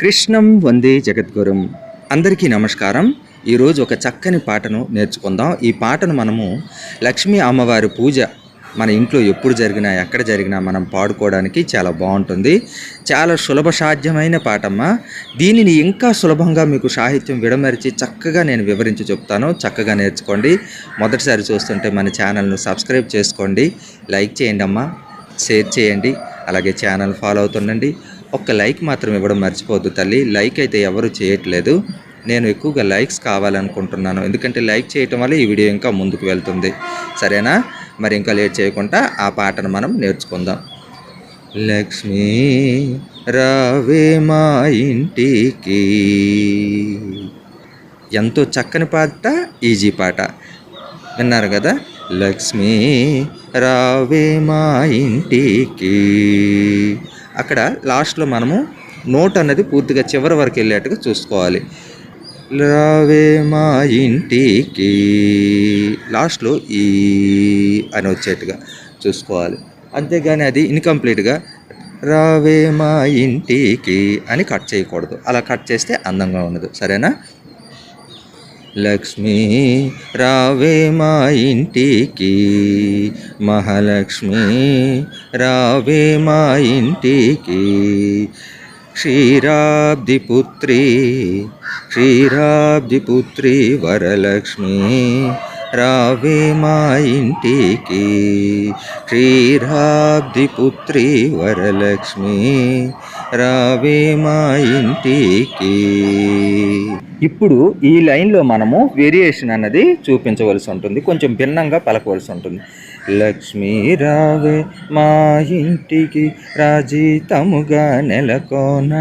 కృష్ణం వందే జగద్గురం. అందరికీ నమస్కారం. ఈరోజు ఒక చక్కని పాటను నేర్చుకుందాం. ఈ పాటను మనము లక్ష్మీ అమ్మవారి పూజ మన ఇంట్లో ఎప్పుడు జరిగినా ఎక్కడ జరిగినా మనం పాడుకోవడానికి చాలా బాగుంటుంది. చాలా సులభ సాధ్యమైన పాటమ్మ. దీనిని ఇంకా సులభంగా మీకు సాహిత్యం విడమరిచి చక్కగా నేను వివరించి చెప్తాను. చక్కగా నేర్చుకోండి. మొదటిసారి చూస్తుంటే మన ఛానల్ను సబ్స్క్రైబ్ చేసుకోండి. లైక్ చేయండి అమ్మా షేర్ చేయండి. అలాగే ఛానల్ ఫాలో అవుతుండండి. ఒక్క లైక్ మాత్రం ఇవ్వడం మర్చిపోద్దు తల్లి. లైక్ అయితే ఎవరు చేయట్లేదు. నేను ఎక్కువగా లైక్స్ కావాలనుకుంటున్నాను. ఎందుకంటే లైక్ చేయటం వల్ల ఈ వీడియో ఇంకా ముందుకు వెళ్తుంది. సరేనా? మరి ఇంకా లేట్ చేయకుండా ఆ పాటను మనం నేర్చుకుందాం. లక్ష్మీ రావే మా ఇంటికి. ఎంతో చక్కని పాట ఈజీ పాట. విన్నారు కదా? లక్ష్మీ రావే మా ఇంటికి. అక్కడ లాస్ట్లో మనము నోట్ అన్నది పూర్తిగా చివరి వరకు వెళ్ళేట్టుగా చూసుకోవాలి. రావే మా ఇంటికి లాస్ట్లో ఈ అని వచ్చేట్టుగా చూసుకోవాలి. అంతేగాని అది ఇన్కంప్లీట్గా రావే మా ఇంటికి అని కట్ చేయకూడదు. అలా కట్ చేస్తే అందంగా ఉండదు. సరేనా? లక్ష్మీ రావే మా ఇంటికి. మహాలక్ష్మి రావే మా ఇంటికి. క్షీరాబ్దిపుత్రి క్షీరాబ్దిపుత్రి వరలక్ష్మి రావే మా ఇంటికి. క్షీరాబ్దిపుత్రి వరలక్ష్మి రావే మా ఇంటికి. ఇప్పుడు ఈ లైన్లో మనము వేరియేషన్ అన్నది చూపించవలసి ఉంటుంది. కొంచెం భిన్నంగా పలకవలసి ఉంటుంది. లక్ష్మీ రావే మా ఇంటికి రాజీతముగా నెలకోన.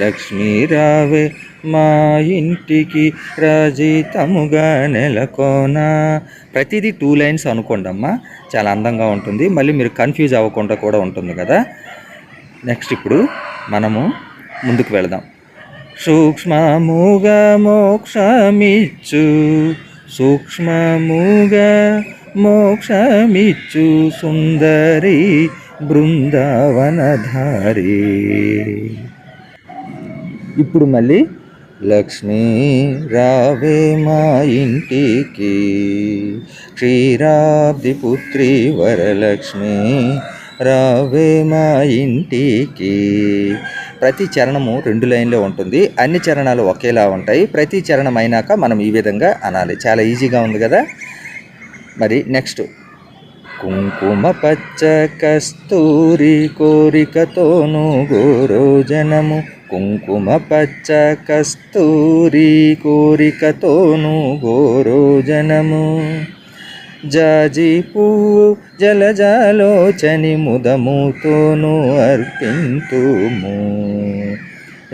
లక్ష్మీ రావే మా ఇంటికి రాజీతముగా నెలకోన. ప్రతిదీ టూ లైన్స్ అనుకోండమ్మా చాలా అందంగా ఉంటుంది. మళ్ళీ మీరు కన్ఫ్యూజ్ అవ్వకుండా కూడా ఉంటుంది కదా. నెక్స్ట్ ఇప్పుడు మనము ముందుకు వెళదాం. సూక్ష్మముగా మోక్షమిచ్చు సూక్ష్మముగా మోక్షమిచ్చు సుందరి బృందావనధారి. ఇప్పుడు మళ్ళీ లక్ష్మీ రావే మా ఇంటికి క్షీరాబ్ది పుత్రి వరలక్ష్మి రావే మా ఇంటికి ప్రతి చరణము రెండు లైన్లో ఉంటుంది. అన్ని చరణాలు ఒకేలా ఉంటాయి. ప్రతి చరణం అయినాక మనం ఈ విధంగా అనాలి. చాలా ఈజీగా ఉంది కదా? మరి నెక్స్ట్. కుంకుమ పచ్చ కస్తూరి కోరికతోను గోరోజనము కుంకుమ పచ్చ కస్తూరి కోరికతోను గోరోజనము జాజి పువ్వు జలజాలోచని ముదముతోను అర్పింతుము.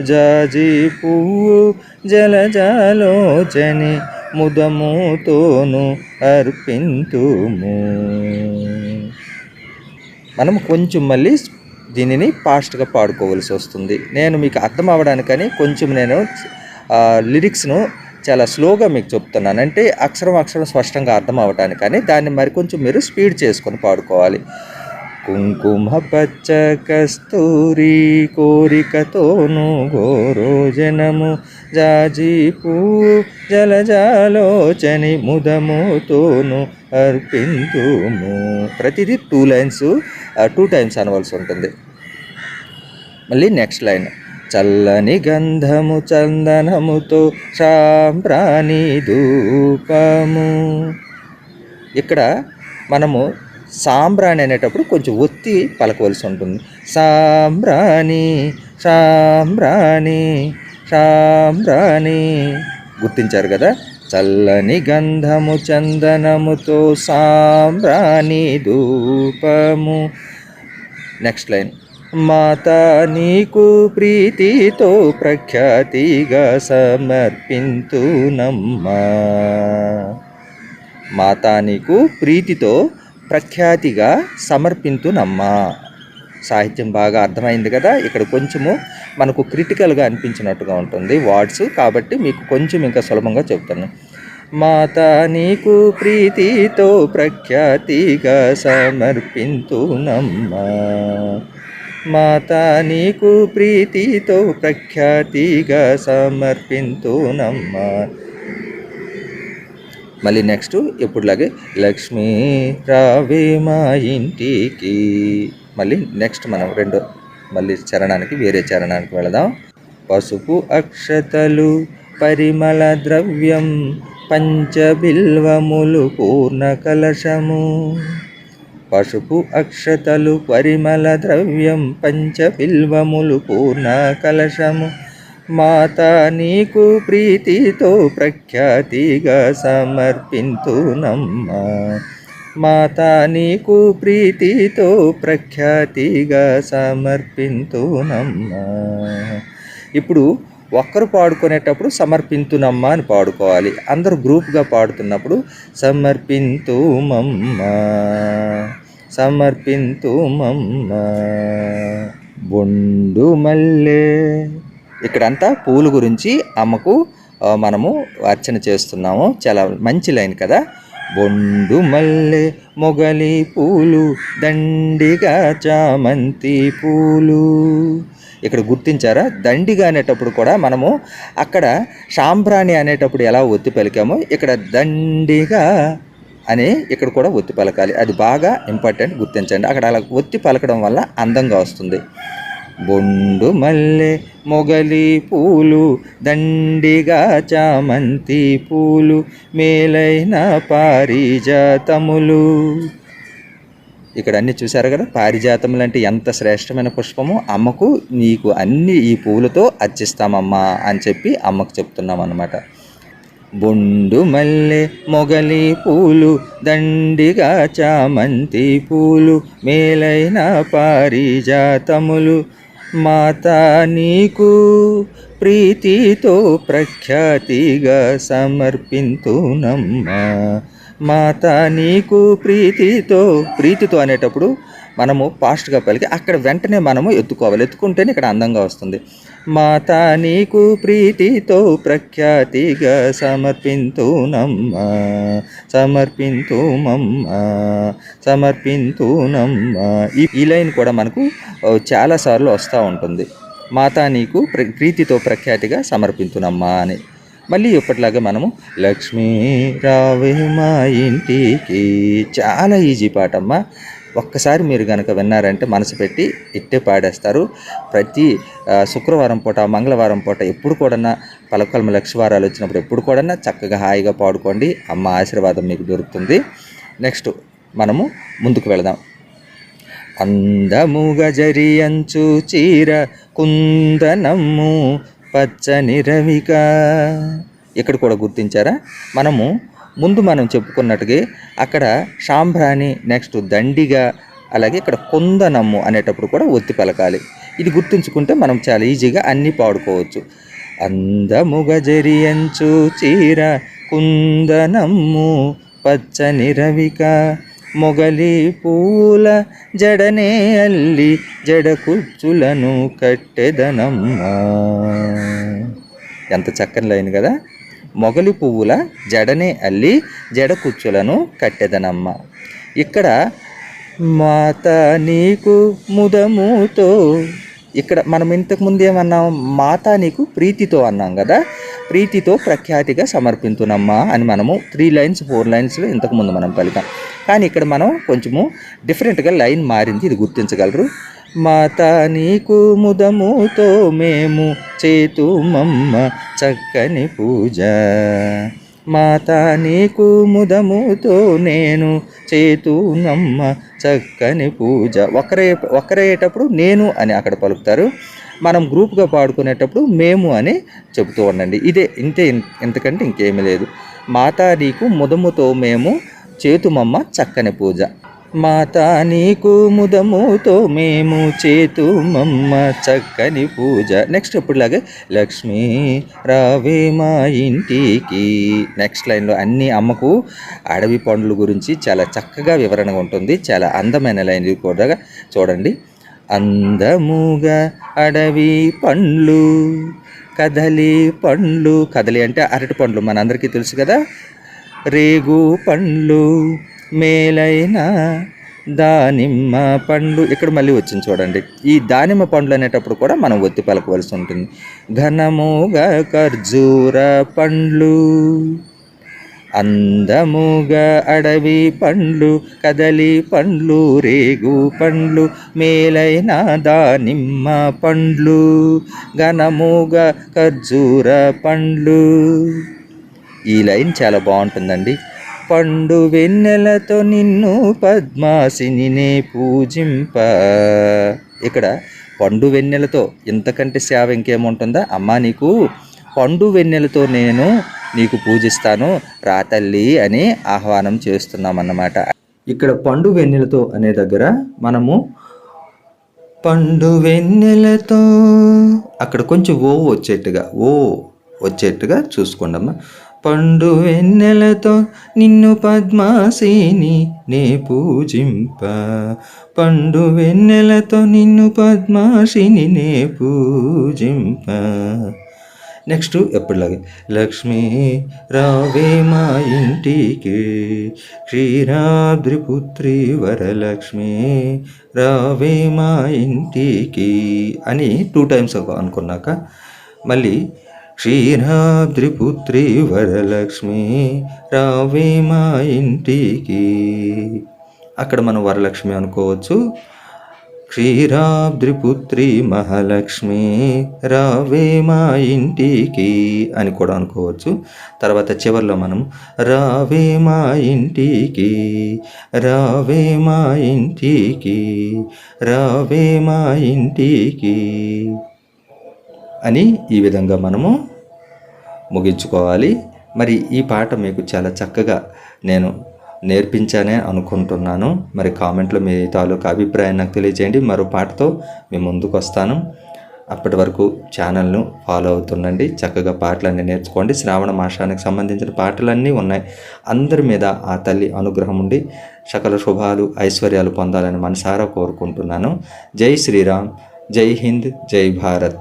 జాజి పువ్వు జలజాలోచని ముదముతోను అర్పింతుము. మనం కొంచెం మళ్ళీ దీనిని ఫాస్ట్గా పాడుకోవలసి వస్తుంది. నేను మీకు అర్థం అవ్వడానికని కొంచెం నేను లిరిక్స్ను చాలా స్లోగా మీకు చెప్తున్నాను. అంటే అక్షరం అక్షరం స్పష్టంగా అర్థం అవ్వటానికని దాన్ని మరి కొంచెం మీరు స్పీడ్ చేసుకొని పాడుకోవాలి. కుంకుమ పచ్చ కస్తూరి కోరికతోను గోరోజనము జాజి పూ జలజాలోచని ముదముతోను అర్పింతుము. ప్రతిదీ టూ లైన్స్ టూ టైమ్స్ అనవలసి ఉంటుంది. మళ్ళీ నెక్స్ట్ లైన్ చల్లని గంధము చందనముతో సాంబ్రాణి ధూపము. ఇక్కడ మనము సాంబ్రాణి అనేటప్పుడు కొంచెం ఒత్తి పలకవలసి ఉంటుంది. సాంబ్రాణి సాంబ్రాణి సాంబ్రాణి గుర్తించారు కదా? చల్లని గంధము చందనముతో సాంబ్రాణి ధూపము. Next line. మాత నీకు ప్రీతితో ప్రఖ్యాతిగా సమర్పింతునమ్మా. మాత నీకు ప్రీతితో ప్రఖ్యాతిగా సమర్పింతునమ్మా. సాహిత్యం బాగా అర్థమైంది కదా? ఇక్కడ కొంచెము మనకు క్రిటికల్గా అనిపించినట్టుగా ఉంటుంది వర్డ్స్ కాబట్టి మీకు కొంచెం ఇంకా సులభంగా చెప్తాను. మాత నీకు ప్రీతితో ప్రఖ్యాతిగా సమర్పింతునమ్మా. మాతా నీకు ప్రీతితో ప్రఖ్యాతిగా సమర్పింతునమ్మా. మళ్ళీ నెక్స్ట్ ఎప్పుడులాగే లక్ష్మీ రావే మా ఇంటికి. మళ్ళీ నెక్స్ట్ మనం రెండో మళ్ళీ చరణానికి వేరే చరణానికి వెళదాం. పసుపు అక్షతలు పరిమళ ద్రవ్యం పంచబిల్వములు పూర్ణ కలశము. పసుపు అక్షతలు పరిమళ ద్రవ్యం పంచబిల్వములు పూర్ణ కలశము. మాత నీకు ప్రీతితో ప్రఖ్యాతిగా సమర్పింతునమ్మా మాత నీకు ప్రీతితో ప్రఖ్యాతిగా సమర్పింతునమ్మా ఇప్పుడు ఒక్కరు పాడుకునేటప్పుడు సమర్పింతునమ్మ అని పాడుకోవాలి. అందరూ గ్రూప్గా పాడుతున్నప్పుడు సమర్పింతుమమ్మా సమర్పింతుమమ్మా. బొండు మల్లె. ఇక్కడంతా పూలు గురించి అమ్మకు మనము అర్చన చేస్తున్నాము. చాలా మంచి లైన్ కదా. బొండు మల్లె మొగలి పూలు దండిగా చామంతి పూలు. ఇక్కడ గుర్తించారా? దండిగా అనేటప్పుడు కూడా మనము అక్కడ సాంబ్రాణి అనేటప్పుడు ఎలా ఒత్తి పలికామో ఇక్కడ దండిగా అని ఇక్కడ కూడా ఒత్తి పలకాలి. అది బాగా ఇంపార్టెంట్ గుర్తించండి. అక్కడ అలా ఒత్తి పలకడం వల్ల అందంగా వస్తుంది. బొండు మల్లె మొగలి పూలు దండిగా చామంతి పూలు మేలైన పారిజాతములు. ఇక్కడ అన్ని చూసారు కదా? పారిజాతములు అంటే ఎంత శ్రేష్టమైన పుష్పము అమ్మకు నీకు అన్ని ఈ పూలతో అర్చిస్తామమ్మా అని చెప్పి అమ్మకు చెప్తున్నాం అన్నమాట బొండు మల్లె మొగలి పూలు దండిగా చామంతి పూలు మేలైన పారిజాతములు. మాత నీకు ప్రీతితో ప్రఖ్యాతిగా సమర్పింతునమ్మా. మాత నీకు ప్రీతితో ప్రీతితో అనేటప్పుడు మనము ఫాస్ట్గా పలికి అక్కడ వెంటనే మనము ఎత్తుకోవాలి. ఎత్తుకుంటేనే ఇక్కడ అందంగా వస్తుంది. మాత నీకు ప్రీతితో ప్రఖ్యాతిగా సమర్పింతునమ్మ సమర్పింతుమమ్మ సమర్పింతునమ్మ. ఈ ఈ లైన్ కూడా మనకు చాలాసార్లు వస్తూ ఉంటుంది. మాతా నీకు ప్ర ప్రీతితో ప్రఖ్యాతిగా సమర్పింతునమ్మా అని. మళ్ళీ ఎప్పటిలాగా మనము లక్ష్మీ రావే మా ఇంటికి. చాలా ఈజీ పాటమ్మా. ఒక్కసారి మీరు కనుక విన్నారంటే మనసు పెట్టి ఇట్టే పాడేస్తారు. ప్రతి శుక్రవారం పూట మంగళవారం పూట ఎప్పుడు కూడా పలకల్మ లక్షవారాలు వచ్చినప్పుడు ఎప్పుడు కూడా చక్కగా హాయిగా పాడుకోండి. అమ్మ ఆశీర్వాదం మీకు దొరుకుతుంది. నెక్స్ట్ మనము ముందుకు వెళదాం. అందముగ జరియంచు చీర కుందనమ్ము పచ్చని రవిక. ఇక్కడ కూడా గుర్తించారా? మనము ముందు మనం చెప్పుకున్నట్టుగా అక్కడ సాంబ్రాణి నెక్స్ట్ దండిగా అలాగే ఇక్కడ కుందనమ్ము అనేటప్పుడు కూడా ఒత్తి పలకాలి. ఇది గుర్తుంచుకుంటే మనం చాలా ఈజీగా అన్నీ పాడుకోవచ్చు. అందముగ జరియంచు చీర కుందనమ్ము పచ్చని రవిక మొగలి పూల జడనే అల్లి జడ కుచ్చులను కట్టెదనమ్మా. ఎంత చక్కని లైన్ కదా. మొగలి పువ్వుల జడనే అల్లి జడ కుచ్చులను కట్టెదనమ్మ. ఇక్కడ మాత నీకు ముదముతో ఇక్కడ మనం ఇంతకు ముందు ఏమన్నాం? మాత నీకు ప్రీతితో అన్నాం కదా? ప్రీతితో ప్రఖ్యాతిగా సమర్పించునమ్మా అని మనము త్రీ లైన్స్ ఫోర్ లైన్స్లో ఇంతకుముందు మనం పలికాం. కానీ ఇక్కడ మనం కొంచెము డిఫరెంట్గా లైన్ మారింది ఇది గుర్తించగలరు. మాత నీకు ముదముతో మేము చేతుమమ్మ చక్కని పూజ. మాత నీకు ముదముతో నేను చేతునమ్మ చక్కని పూజ. ఒకరే ఒకరేటప్పుడు నేను అని అక్కడ పలుకుతారు. మనం గ్రూప్గా పాడుకునేటప్పుడు మేము అని చెబుతూ ఉండండి. ఇదే ఇంతే ఇంతకంటే ఇంకేమీ లేదు. మాతా నీకు ముదముతో మేము చేతుమమ్మ చక్కని పూజ. మాతా నీకు ముదముతో మేము చేతు మమ్మ చక్కని పూజ. నెక్స్ట్ ఎప్పుడులాగే? లక్ష్మి రావే మా ఇంటికి. నెక్స్ట్ లైన్లో అన్ని అమ్మకు అడవి పండ్ల గురించి చాలా చక్కగా వివరణగా ఉంటుంది. చాలా అందమైన లైన్ కూడా. చూడండి. అందముగా అడవి పండ్లు కదలి పండ్లు. కదలి అంటే అరటి పండ్లు. మనందరికీ తెలుసు కదా. రేగు పండ్లు మేలైన దానిమ్మ పండ్లు ఇక్కడ మళ్ళీ వచ్చింది చూడండి. ఈ దానిమ్మ పండ్లు అనేటప్పుడు కూడా మనం ఒత్తి పలకవలసి ఉంటుంది. ఘనముగా ఖర్జూర పండ్లు అందముగా అడవి పండ్లు కదలి పండ్లు రేగు పండ్లు మేలైన దానిమ్మ పండ్లు ఘనముగా ఖర్జూర పండ్లు. ఈ లైన్ చాలా బాగుంటుందండి. పండు వెన్నెలతో నిన్ను పద్మాసినినే పూజింప. ఇక్కడ పండు వెన్నెలతో ఇంతకంటే సేవ ఇంకేముంటుందా? అమ్మా నీకు పండు వెన్నెలతో నేను నీకు పూజిస్తాను రా తల్లి అని ఆహ్వానం చేస్తున్నాం అన్నమాట ఇక్కడ పండు వెన్నెలతో అనే దగ్గర మనము పండు వెన్నెలతో అక్కడ కొంచెం ఓ వచ్చేట్టుగా ఓ వచ్చేట్టుగా చూసుకోండమ్మా. పండు వెన్నెలతో నిన్ను పద్మాసిని నే పూజింప. పండు వెన్నెలతో నిన్ను పద్మాసిని నే పూజింప. నెక్స్ట్ ఎప్పటిలాగే లక్ష్మి రావే మా ఇంటికి క్షీరాద్రిపుత్రి వరలక్ష్మి రావే మా ఇంటికి అని టూ టైమ్స్ అనుకున్నాక మళ్ళీ క్షీరాద్రిపుత్రి వరలక్ష్మి రావే మా ఇంటికి. అక్కడ మనం వరలక్ష్మి అనుకోవచ్చు. క్షీరాబ్ద్రిపుత్రి మహాలక్ష్మి రావే మా ఇంటికి అని కూడా అనుకోవచ్చు. తర్వాత చివరిలో మనం రావే మా ఇంటికి రావే మా ఇంటికి రావే మా ఇంటికి అని ఈ విధంగా మనము ముగించుకోవాలి. మరి ఈ పాట మీకు చాలా చక్కగా నేను నేర్పించానే అనుకుంటున్నాను. మరి కామెంట్లో మీ తాలూకా అభిప్రాయం నాకు తెలియజేయండి. మరో పాటతో మేము ముందుకు వస్తాను. అప్పటి వరకు ఛానల్ను ఫాలో అవుతుండండి. చక్కగా పాటలన్నీ నేర్చుకోండి. శ్రావణ మాసానికి సంబంధించిన పాటలన్నీ ఉన్నాయి. అందరి మీద ఆ తల్లి అనుగ్రహం ఉండి సకల శుభాలు ఐశ్వర్యాలు పొందాలని మనసారా కోరుకుంటున్నాను. జై శ్రీరామ్. జై హింద్. జై భారత్.